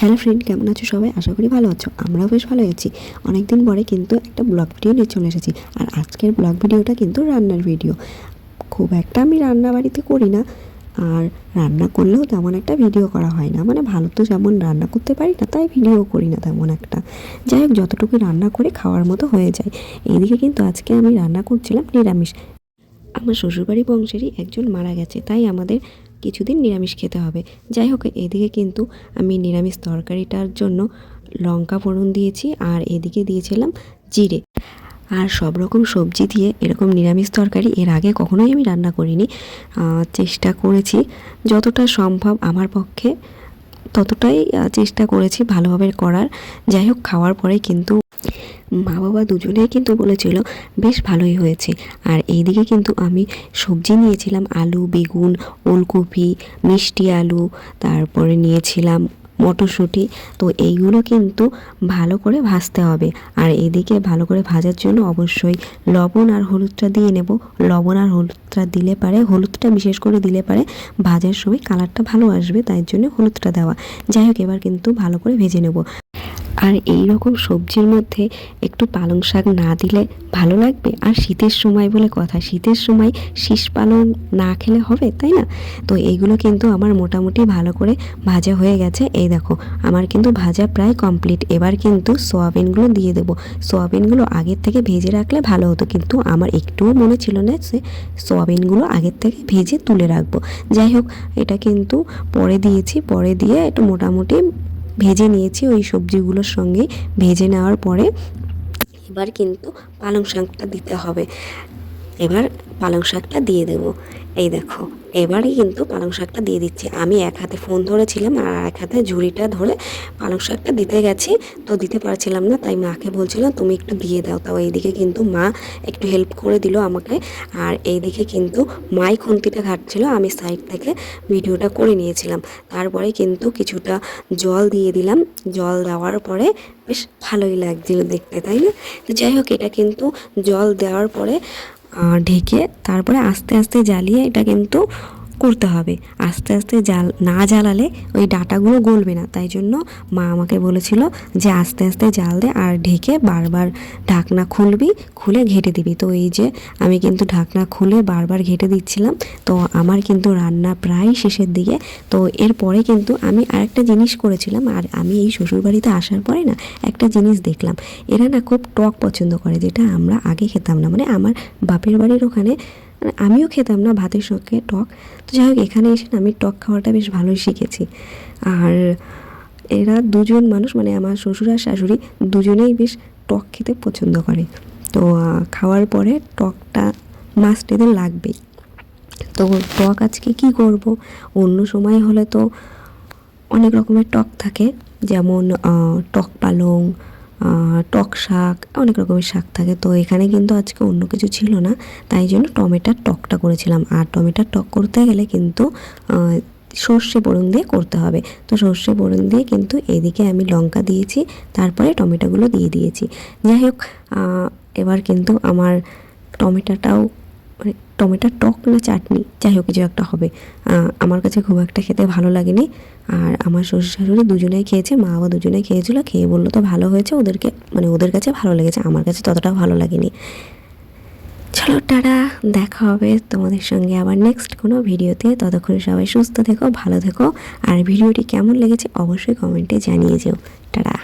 Hello friend কেমন আছো সবাই? আশা করি ভালো আছো। আমরাও বেশ ভালো আছি। অনেকদিন পরে কিন্তু একটা ব্লগ ভিডিও নিয়ে চলে এসেছি। আর আজকের ব্লগ ভিডিওটা কিন্তু রান্নার ভিডিও খুব একটা আমি রান্না বাড়িতে করি না। আর রান্না করলেও তেমন একটা ভিডিও করা হয় না। মানে ভালো তো যেমন রান্না করতে পারি না, তাই ভিডিও করি না তেমন একটা। যাই হোক যতটুকু রান্না করে, খাওয়ার মতো হয়ে যায়। এইদিকে কিন্তু আজকে আমি রান্না করছিলাম নিরামিষ। আমার শ্বশুরবাড়ি বংশেরই একজন মারা গেছে। তাই আমাদের কিছুদিন নিরামিষ খেতে হবে। যাই হোক, এদিকে কিন্তু আমি নিরামিষ তরকারিটার জন্য লঙ্কা ফোড়ন দিয়েছি আর এদিকে দিয়েছিলাম জিরে। আর সব রকম সবজি দিয়ে এরকম নিরামিষ তরকারি এর আগে কখনোই আমি রান্না করিনি। চেষ্টা করেছি যতটা সম্ভব আমার পক্ষে ততটাই চেষ্টা করেছি ভালোভাবে করার। যাই হোক, খাওয়ার পরে কিন্তু মা বাবা দুজনেই কিন্তু বলেছিল, বেশ ভালোই হয়েছে। আর এইদিকে কিন্তু আমি সবজি নিয়েছিলাম, আলু, বেগুন, ওলকপি, মিষ্টি আলু, তারপরে নিয়েছিলাম মটরশুঁটি। তো এইগুলো কিন্তু ভালো করে ভাজতে হবে। আর এদিকে ভালো করে ভাজার জন্য অবশ্যই লবণ আর হলুদটা দিয়ে নেব। লবণ আর হলুদটা দিলে পারে, হলুদটা বিশেষ করে দিলে পারে, ভাজার সময় কালারটা ভালো আসবে, তাই জন্য হলুদটা দেওয়া। যাই হোক, এবার কিন্তু ভালো করে ভেজে নেব। আর এই রকম সবজির মধ্যে একটু পালং শাক না দিলে ভালো লাগবে? আর শীতের সময় বলে কথা, শীতের সময় শীষ পালং না খেলে হবে, তাই না? তো এইগুলো কিন্তু আমার মোটামুটি ভালো করে ভাজা হয়ে গেছে। এই দেখো, আমার কিন্তু ভাজা প্রায় কমপ্লিট এবার কিন্তু সোয়াবিনগুলো দিয়ে দেবো। সোয়াবিনগুলো আগের থেকে ভেজে রাখলে ভালো হতো, কিন্তু আমার একটুও মনে ছিল না যে সোয়াবিনগুলো আগের থেকে ভেজে তুলে রাখব। যাই হোক, এটা কিন্তু পরে দিয়েছি। পরে দিয়ে একটু মোটামুটি ভেজে নিয়েছি ওই সবজিগুলোর সঙ্গে। ভেজে নেওয়ার পরে এবার কিন্তু পালং শাকটা দিতে হবে। এবার পালং শাকটা দিয়ে দেবো। এই দেখো, এবারই কিন্তু পালং শাকটা দিয়ে দিচ্ছি। আমি এক হাতে ফোন ধরেছিলাম আর এক হাতে ঝুড়িটা ধরে পালং শাকটা দিতে গেছি, তো দিতে পারছিলাম না, তাই মাকে বলছিলাম, তুমি একটু দিয়ে দাও। তাও এইদিকে কিন্তু মা একটু হেল্প করে দিল আমাকে। আর এইদিকে কিন্তু মাই খুন্তিটা ঘাটছিল, আমি সাইড থেকে ভিডিওটা করে নিয়েছিলাম। তারপরে কিন্তু কিছুটা জল দিয়ে দিলাম। জল দেওয়ার পরে বেশ ভালোই লাগছিল দেখতে, তাই না? যাই হোক, এটা কিন্তু জল দেওয়ার পরে ঢেকে তারপরে আস্তে আস্তে জ্বালিয়ে এটা কিন্তু করতে হবে। আস্তে আস্তে জাল, না জ্বালালে ওই ডাটাগুলো গলবে না। তাই জন্য মা আমাকে বলেছিল যে আস্তে আস্তে জাল দে আর ঢেকে বারবার ঢাকনা খুলবি, খুলে ঘেটে দিবি। তো এই যে আমি কিন্তু ঢাকনা খুলে বারবার ঘেটে দিচ্ছিলাম। তো আমার কিন্তু রান্না প্রায় শেষের দিকে। তো এরপরে কিন্তু আমি আরেকটা জিনিস করেছিলাম। আর আমি এই শ্বশুরবাড়িতে আসার পরে না একটা জিনিস দেখলাম। এরা না খুব টক পছন্দ করে, যেটা আমরা আগে খেতাম না। মানে আমার বাপের বাড়ির ওখানে মানে আমিও খেতাম না ভাতের সঙ্গে টক। তো যাই হোক, এখানে এসে আমি টক খাওয়াটা বেশ ভালোই শিখেছি। আর এরা দুজন মানুষ মানে আমার শ্বশুর আর শাশুড়ি দুজনেই বেশ টক খেতে পছন্দ করে। তো খাওয়ার পরে টকটা মাস্ট এদের লাগবেই। তো টক আজকে কি করব? অন্য সময় হলে তো অনেক রকমের টক থাকে। যেমন টক পালং টক শাক, অনেক রকমের শাক থাকে। তো এখানে কিন্তু আজকে অন্য কিছু ছিল না, তাই জন্য টমেটোর টকটা করেছিলাম। আর টমেটোর টক করতে গেলে কিন্তু সর্ষে ফোড়ন দিয়ে করতে হবে। তো সর্ষে ফোড়ন দিয়ে কিন্তু এদিকে আমি লঙ্কা দিয়েছি, তারপরে টমেটোগুলো দিয়ে দিয়েছি। যাই হোক এবার কিন্তু আমার টমেটোটাও মানে টমেটোর টক না চাটনি? যাই হোক, কিছু একটা হবে। আমার কাছে খুব একটা খেতে ভালো লাগেনি। আর আমার শ্বশুর শাশুড়ি দুজনেই খেয়েছে, মা বাবা দুজনেই খেয়েছিল, খেয়ে বলল তো ভালো হয়েছে ওদেরকে মানে ওদের কাছে ভালো লেগেছে, আমার কাছে ততটা ভালো লাগেনি। চলো, টাটা, দেখা হবে তোমাদের সঙ্গে আবার নেক্সট কোনো ভিডিওতে। ততক্ষণ সবাই সুস্থ থেকো, ভালো থেকো। আর ভিডিওটি কেমন লেগেছে অবশ্যই কমেন্টে জানিয়ে যেও। টাটা।